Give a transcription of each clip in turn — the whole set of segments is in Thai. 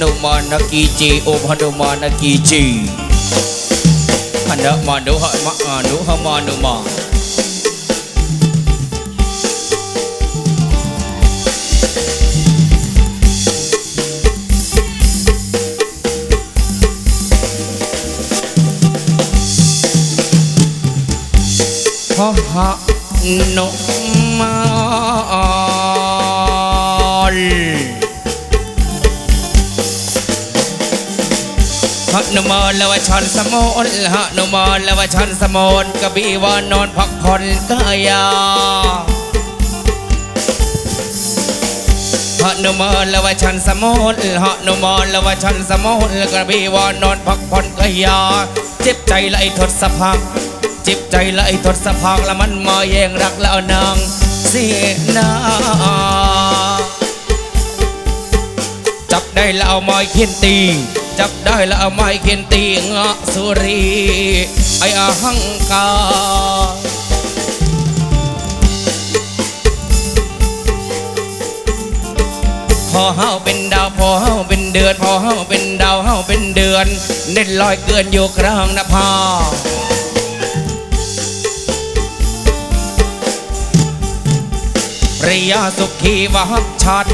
นุมานกีจีโอมหนุม หนุมอานุหมานุมาพรหนุมานละวชันสมนหนุมานละวชันสมนกระบี่วานนอนพักผ่อนกายาหนุมานละวชันสมนหนุมานละวชันสมนกระบี่วานนอนพักผ่อนกายาเจ็บใจละไอ้ทศพักจิบใจละไอ้ทศพักละมันมาแย่งรักแล้วนางเสียนาจับได้แล้วเอาไม้เขียนตี จับได้แล้วเอาไม้เขียนตีงะสุรี ไอ้อาหังกาพอเฮาเป็นดาวพอเฮาเป็นเดือน พอเฮาเป็นดาวเฮาเป็นเดือน เน็ดลอยเกินอยู่กลางนภาปริยาสุขีวักชัด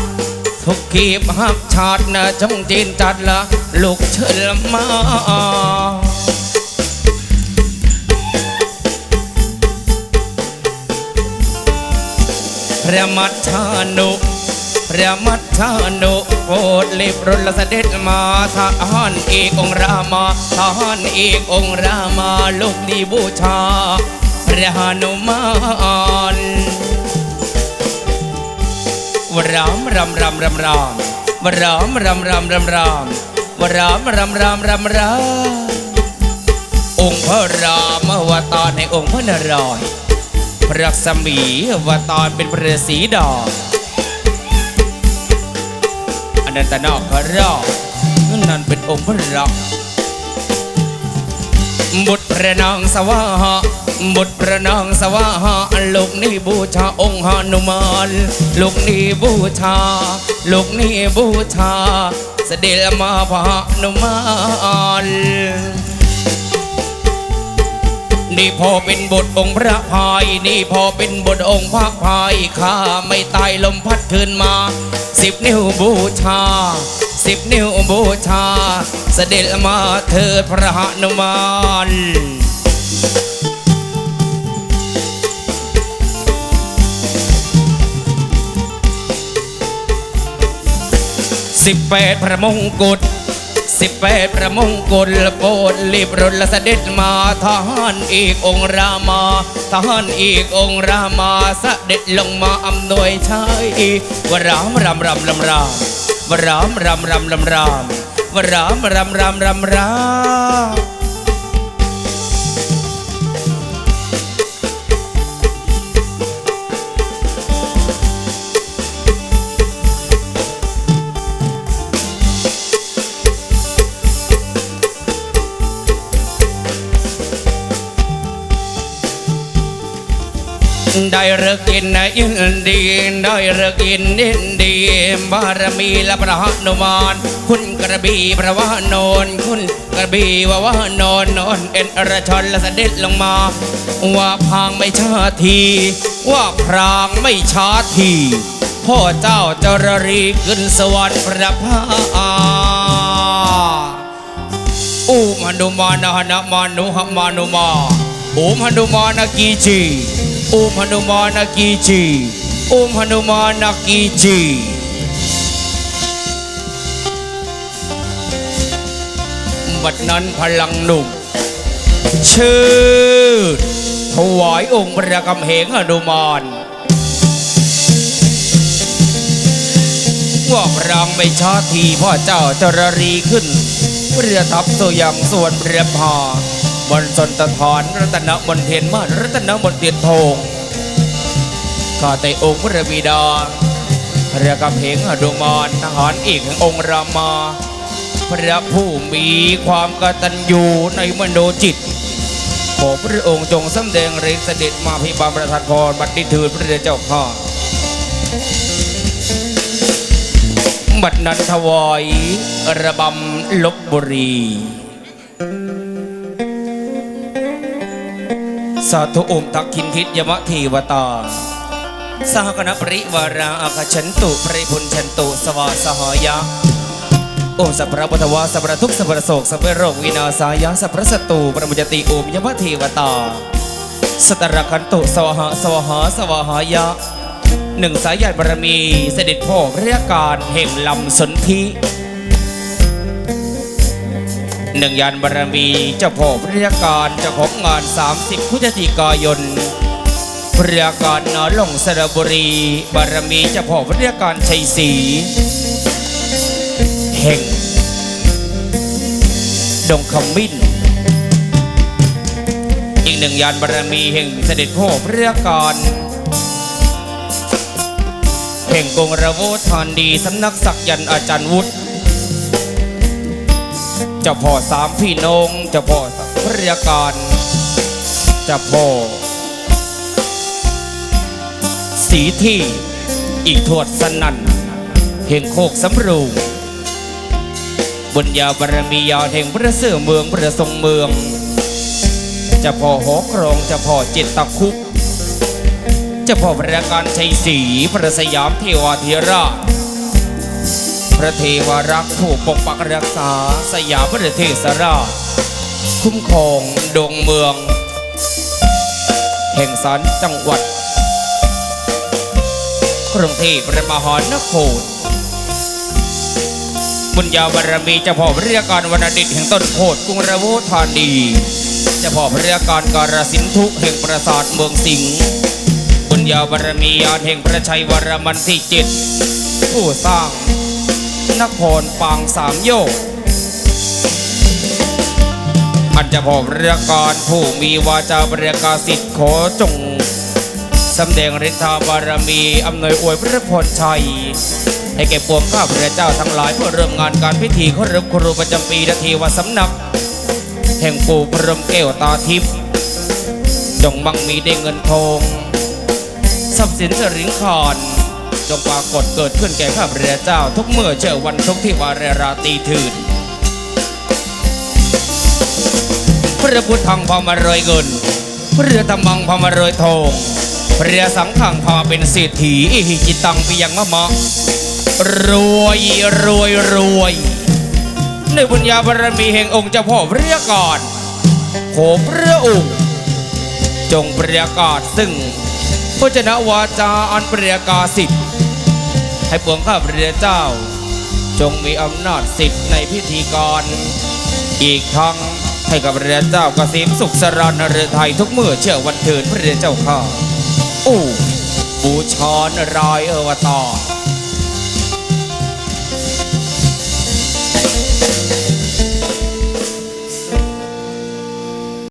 สุขีวหักชัดนะจงจีนจัดละลูกเชิญมาพระมัทธานุพระมัทธานุโปรดรีบรุลเสด็จมาทหารเอกองค์รามาทหารเอกองค์รามาลูกดีบูชา พระหนุมาน วรามรำรำรำรำวรามรำรำรำรำวรามรำรำรำรำองค์พระรามวตารในองค์พระนารายณ์พระรักษมีวตารเป็นพระศรีดาอนันตนาคราชนั่นเป็นองค์พระรักบุตรพระนางสวาหะ บุตรพระนางสวาหะลูกนี่บูชาองค์หนุมานลูกนี่บูชา ลูกนี่บูชา เสด็จมาพระนุมานนี่พอเป็นบทองค์พระพาย นี่พอเป็นบทองค์พระพายข้าไม่ตายลมพัดคืนมาสิบนิ้วบูชาสิบนิ้วบูชา เสด็จมาเถิดพระหนุมาน สิบแปดพระมงกุฎสิบแปดพระมงกุฎโปรดรีบรุนละเสด็จมาทหารอีกองค์รามาทหารอีกองค์รามาเสด็จลงมาอำนวยชัยวรามรำรำรำรำวรามรำรำรำรำวรามรำรำรำรำ ได้เลิกกินอินเดียได้เลิกกินอินเดียบารมีและพระนุมานคุณกระบี่พระวานนคุณกระบี่ว่าวานนนนเอ็นอรชนและเสด็จลงมา ว่าพางไม่ช้าที ว่าพรางไม่ช้าทีพ่อเจ้าจรรีขึ้นสวรรค์พระพาอุมหนุมานหนะมานุหมานุมาอุมหนุมานกีจีอุมหนุมานกีจี อุมหนุมานกีจีบัดนั้นพลังหนุ่มชื่อถวายองค์พระกำเหงหนุมานว่าพรางไม่ช้าทีพ่อเจ้าจรรีขึ้นเรือทัพโซยังส่วนเรือพา บนสนตะทอนรัตนมนเทียนมารัตนมนเทียนทงข้าแต่องค์พระบิดาเรือกำเหงอดุมานทหารเอกแห่งองค์รามาพระผู้มีความกตัญญูในมโนจิตขอพระองค์จงสำแดงฤทธิ์เสด็จมาพิบาลประทานพรบัดนี้ถือพระเดชเจ้าข้าบัดนั้นถวายระบำลบบุรี สาธุอุมทักคินทิศยมะเทีวตา สหกนปริวาราอาคชันตุปริพุนชันตุสวาสหายะโอมสัพพะพุทธวาสัพพะทุกสัพพะโศกสัพพะโรควินาศายะสัพพะสตตูปรมุจติอมยมะเทวตาสตระคันตุสวหะสวหาสวหายะหนึ่งสายใหญ่บารมีเสด็จพ่อพระยการแห่งลำสนธิ หนึ่งยานบารมีเจ้าพ่อพระยากรเจ้าของงาน 30พฤศจิกายนพระยากรนอหลงสระบุรี บารมีเจ้าพ่อพระยากรชัยศรีแห่ง ดงขมิ้น อีกหนึ่งยานบารมีแห่งเสด็จพ่อพระยากรแห่งกงระโวทานดีสำนักศักยันอาจารย์วุฒิ จ้าพ่อสามพี่น้องเจ้าพ่อพระยาการเจ้าพ่อสีที่อีกทวดสนั่นแห่งโคกสำรูงบุญญาบารมียานแห่งพระเสื่อเมืองพระทรงเมืองจ้าพ่อหอกรองจ้าพ่อเจ็ดตะคุกจ้าพ่อพระการชัยศรีพระสยามเทวาธิราช พระเทวารักษ์ผู้ปกปักรักษาสยามพระเทศราช คุ้มครองดวงเมือง แห่งสันจังหวัดกรุงเทพพระมหานครบุญญาบารมีเจ้าพ่อพระยาการวรรณดิตแห่งต้นโพธิ์กรุงระโวธานีเจ้าพ่อพระยาการการสินธุแห่งปราสาทเมืองสิงห์บุญญาบารมียานแห่งพระชัยวรมันที่เจ็ดผู้สร้าง นครปางสามโยกอันจะพอเรียกกรผู้มีวาจาบริกาสิทธิ์ขอจงสำแดงฤทธาบารมีอำนวยอวยพระพรชัย ให้แก่ปวงข้าพระเจ้าทั้งหลายเพื่อเริ่มงานการพิธีเคารพครูประจำปีนาทีวสำนัก แห่งปู่พรมแก้วตาทิพย์จงมั่งมีได้เงินทองทรัพย์สินสริงคอน จงปรากฏเกิดขึ้นแก่ข้าพระเจ้า ทุกเมื่อเจอวันทุกที่วาเรราตีถืนพระพุทธังพามารวยเงินพระธรรมังพามารวยทองพระสังฆังพามเป็นเศรษฐีอิจิตังปิยังมะมะรวยรวยรวยในบุญญาบารมีแห่งองค์เจ้าพ่อพระยาการขอพระองค์จงประกาศซึ่งพระเจนวาจาอันประกาศสิทธิ ให้ปวงข้าพระเจ้า จงมีอำนาจสิทธิ์ในพิธีกร อีกทั้งให้กับพระเจ้ากสิมสุขสรนเรือไทยทุกเมื่อเชื่อวันเถินพระเจ้าข้าอู้บูชอนรอยเอวตาร